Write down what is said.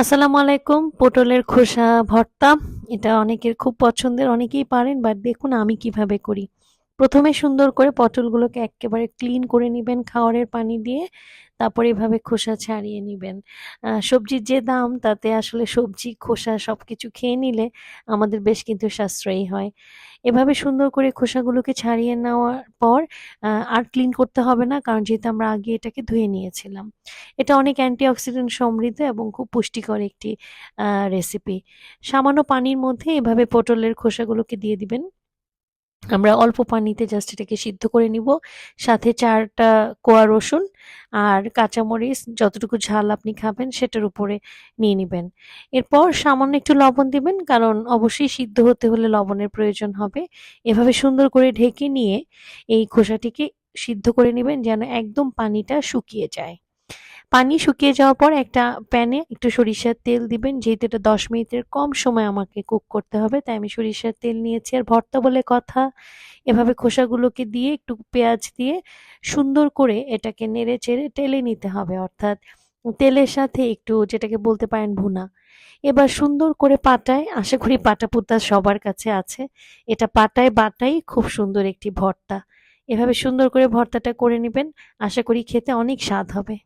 আসসালামু আলাইকুম, পটলের খোসা, ভর্তা। এটা অনেকের খুব পছন্দের, অনেকেই পারেন বাট দেখুন আমি কীভাবে করি। প্রথমে সুন্দর করে পটলগুলোকে একেবারে ক্লিন করে নেবেন খাওয়ারের পানি দিয়ে, তারপর এভাবে খোসা ছাড়িয়ে নেবেন। সবজির যে দাম, তাতে আসলে সবজি, খোসা সব কিছু খেয়ে নিলে আমাদের বেশ কিন্তু সাশ্রয়ী হয়। এভাবে সুন্দর করে খোসাগুলোকে ছাড়িয়ে নেওয়ার পর আর ক্লিন করতে হবে না, কারণ যেহেতু আমরা আগে এটাকে ধুয়ে নিয়েছিলাম। এটা অনেক অ্যান্টিঅক্সিডেন্ট সমৃদ্ধ এবং খুব পুষ্টিকর একটি রেসিপি সামান্য পানির মধ্যে এভাবে পটলের খোসাগুলোকে দিয়ে দিবেন। আমরা অল্প পানিতে জাস্ট এটাকে সিদ্ধ করে নিব। সাথে চারটা কোয়া রসুন আর কাঁচামরিচ, যতটুকু ঝাল আপনি খাবেন সেটার উপরে নিয়ে নেবেন। এরপর সামান্য একটু লবণ দিবেন, কারণ অবশ্যই সিদ্ধ হতে হলে লবণের প্রয়োজন হবে। এভাবে সুন্দর করে ঢেকে নিয়ে এই খোসাটিকে সিদ্ধ করে নেবেন যেন একদম পানিটা শুকিয়ে যায়। পানি শুকিয়ে যাওয়ার পর একটা প্যানে একটু সরিষার তেল দিবেন। যেহেতু এটা দশ মিনিটের কম সময় আমাকে কুক করতে হবে, তাই আমি সরিষার তেল নিয়েছি। আর ভর্তা বলে কথা, এভাবে খোসাগুলোকে দিয়ে একটু পেঁয়াজ দিয়ে সুন্দর করে এটাকে নেড়ে চেড়ে টেলে নিতে হবে। অর্থাৎ তেলের সাথে একটু যেটাকে বলতে পারেন ভুনা। এবার সুন্দর করে পাটায়, আশা করি পাটা পুতা সবার কাছে আছে, এটা পাটায় বাটাই খুব সুন্দর একটি ভর্তা। এভাবে সুন্দর করে ভর্তাটা করে নেবেন, আশা করি খেতে অনেক স্বাদ হবে।